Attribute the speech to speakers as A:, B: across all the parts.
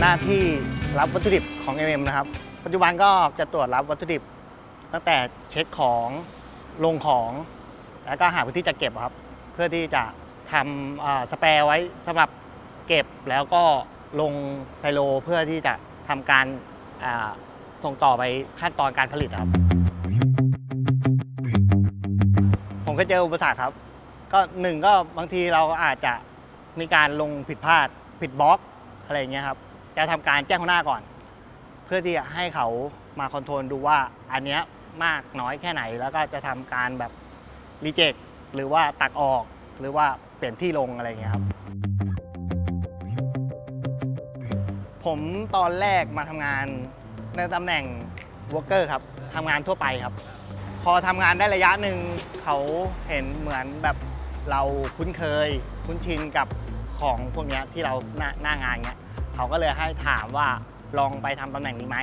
A: หน้าที่รับวัตถุดิบของ MM นะครับ ปัจจุบันก็จะตรวจรับวัตถุดิบ ตั้งแต่เช็คของลงของ แล้วก็หาพื้นที่จัดเก็บครับ เพื่อที่จะทำสแปร์ไว้สำหรับเก็บแล้วก็ลงไซโลเพื่อที่จะทำการส่งต่อไปขั้นตอนการผลิตครับ ผมก็เจออุปสรรคครับ ก็หนึ่งก็บางทีเราอาจจะมีการลงผิดพลาดผิดบล็อกอะไรเงี้ยครับ จะทำการแจ้งหัวหน้าก่อน เพื่อที่จะให้เขามาคอนโทรลดูว่าอันเนี้ยมากน้อยแค่ไหน แล้วก็จะทำการแบบรีเจ็คหรือว่าตักออกหรือว่าเปลี่ยนที่ลงอะไรอย่างเงี้ยครับ ผมตอนแรกมาทำงานในตำแหน่งวอร์เกอร์ครับทำงานทั่วไปครับ พอทำงานได้ระยะหนึ่งเขาเห็นเหมือนแบบเราคุ้นเคย คุ้นชินกับของพวกนี้ที่เราหน้าหน้างานเงี้ย เขาก็เลยให้ถามว่าลองไปทำตำแหน่งนี้ไหม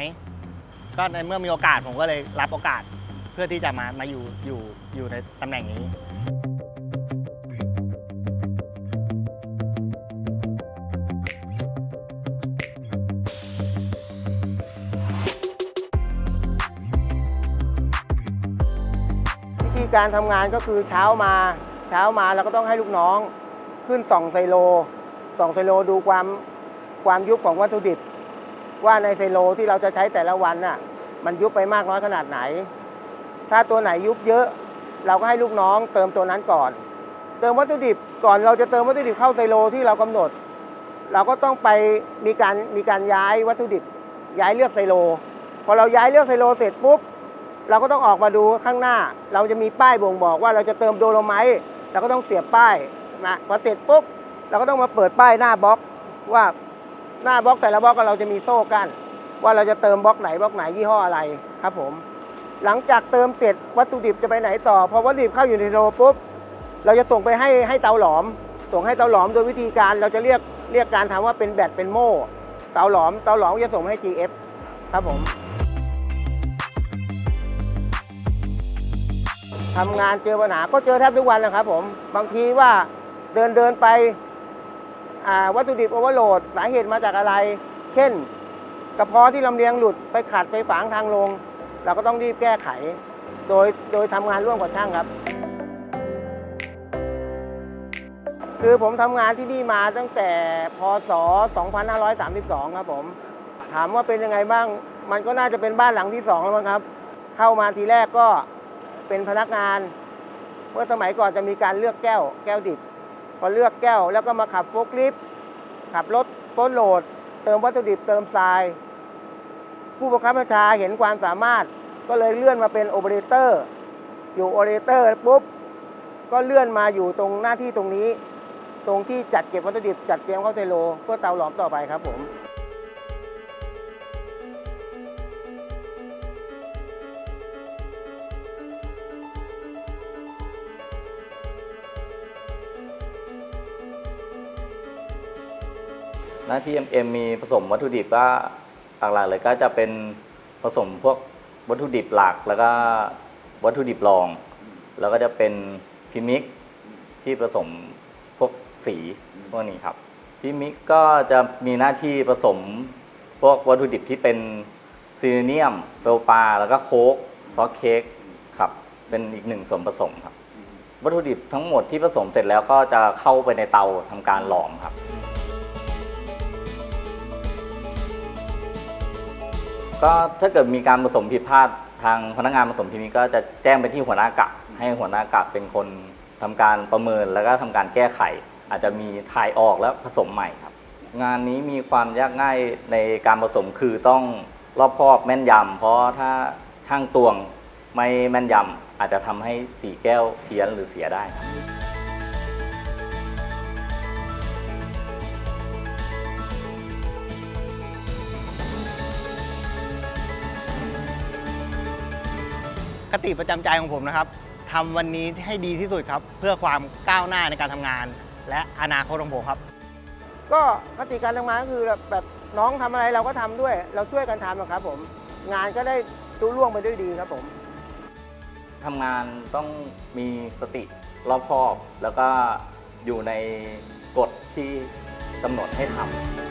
A: ก็ในเมื่อมีโอกาสผมก็เลยรับโอกาสเพื่อที่จะมามาอยู่อยู่อยู่ในตำแหน่งนี้
B: วิธีการทำงานก็คือเช้ามาเช้ามาเราก็ต้องให้ลูกน้องขึ้นส่องไซโลส่องไซโลดูความ ความยุบของวัตถุดิบ ว่าในไซโลที่เราจะใช้แต่ละวันน่ะ มันยุบไปมากน้อยขนาดไหน ถ้าตัวไหนยุบเยอะ เราก็ให้ลูกน้องเติมตัวนั้นก่อน เติมวัตถุดิบก่อนเราจะเติมวัตถุดิบเข้าไซโลที่เรากำหนด เราก็ต้องไปมีการมีการย้ายวัตถุดิบ ย้ายเลือกไซโล พอเราย้ายเลือกไซโลเสร็จปุ๊บเราก็ต้องออกมาดูข้างหน้า เราจะมีป้ายบ่งบอกว่าเราจะเติมโดโลไมต์เราก็ต้องเสียบป้ายนะพอเสร็จปุ๊บ เราก็ต้องมาเปิดป้ายหน้าบล็อกว่า หน้าบล็อกแต่ละบล็อกเราจะมีโซ่กั้นว่าเราจะเติมบล็อกไหนบล็อกไหนยี่ห้ออะไรครับผม หลังจากเติมเสร็จวัตถุดิบจะไปไหนต่อพอวัตถุดิบเข้าอยู่ในโลปุ๊บเราจะส่งไปให้ให้เตาหลอม ส่งให้เตาหลอมโดยวิธีการเราจะเรียกเรียกการทำว่าเป็นแบตเป็นโม่เตาหลอมเตาหลอมก็จะส่งให้ GF ครับผมทำงานเจอปัญหาก็เจอแทบทุกวันนะครับผม บางทีว่าเดินเดินไป วัตถุดิบโอเวอร์โหลดสาเหตุมาจากอะไร เช่น กระเพาะที่ลำเลียงหลุดไปขัดไปฝังทางลง เราก็ต้องรีบแก้ไข โดยโดยทำงานร่วมกับช่างครับ คือผมทำงานที่นี่มาตั้งแต่พศ 2532 ครับผม ถามว่าเป็นยังไงบ้าง มันก็น่าจะเป็นบ้านหลังที่สองแล้วมั้งครับ เข้ามาทีแรกก็เป็นพนักงาน เมื่อสมัยก่อนจะมีการเลือกแก้ว แก้วดิบ พอเลือกแก้ว แล้วก็มาขับโฟล์คลิฟต์ขับรถต้นโหลด เติมวัตถุดิบเติมทราย ผู้บังคับบัญชาเห็นความสามารถ ก็เลยเลื่อนมาเป็นโอเปอเรเตอร์ อยู่โอเปอเรเตอร์ปุ๊บก็เลื่อนมาอยู่ตรงหน้าที่ตรงนี้ ตรงที่จัดเก็บวัตถุดิบจัดเตรียมเข้าไซโล เพื่อเตาหลอมต่อไปครับผม
C: น้าที่ MM มีผสมวัตถุดิบก็หลักๆเลยก็จะเป็นผสมพวกวัตถุดิบหลักแล้วก็วัตถุดิบรอง แล้วก็จะเป็นพิมิกที่ผสมพวกสีพวกนี้ครับพิมิกก็จะมีหน้าที่ผสมพวกวัตถุดิบที่เป็นซีเนียมเฟลปาแล้วก็โค้กซอสเค้กครับเป็นอีกหนึ่งส่วนผสมครับ วัตถุดิบทั้งหมดที่ผสมเสร็จแล้วก็จะเข้าไปในเตาทำการหลอมครับ ก็ถ้าเกิดมีการผสมผิดพลาดทางพนักงานผสมทีนี้ก็จะแจ้งไปที่หัวหน้ากะให้หัวหน้ากะเป็นคนทำการประเมินแล้วก็ทำการแก้ไข อาจจะมีถ่ายออกแล้วผสมใหม่ครับ งานนี้มีความยากง่ายในการผสมคือต้องรอบคอบแม่นยำเพราะถ้าช่างตวงไม่แม่นยำอาจจะทำให้สีแก้วเพี้ยนหรือเสียได้ครับ
A: คติประจำใจของผมนะครับทำวันนี้ให้ดีที่สุดครับ เพื่อความก้าวหน้าในการทำงาน และอนาคตของผมครับ
B: ก็คติการทำงานก็คือแบบแบบน้องทำอะไรเราก็ทำด้วย เราช่วยกันทำอะครับ ผม งานก็ได้รุ่ล่วงไปด้วยดีครับผม
C: ทำงานต้องมีสติรอบคอบ แล้วก็อยู่ในกฎที่กำหนดให้ทำ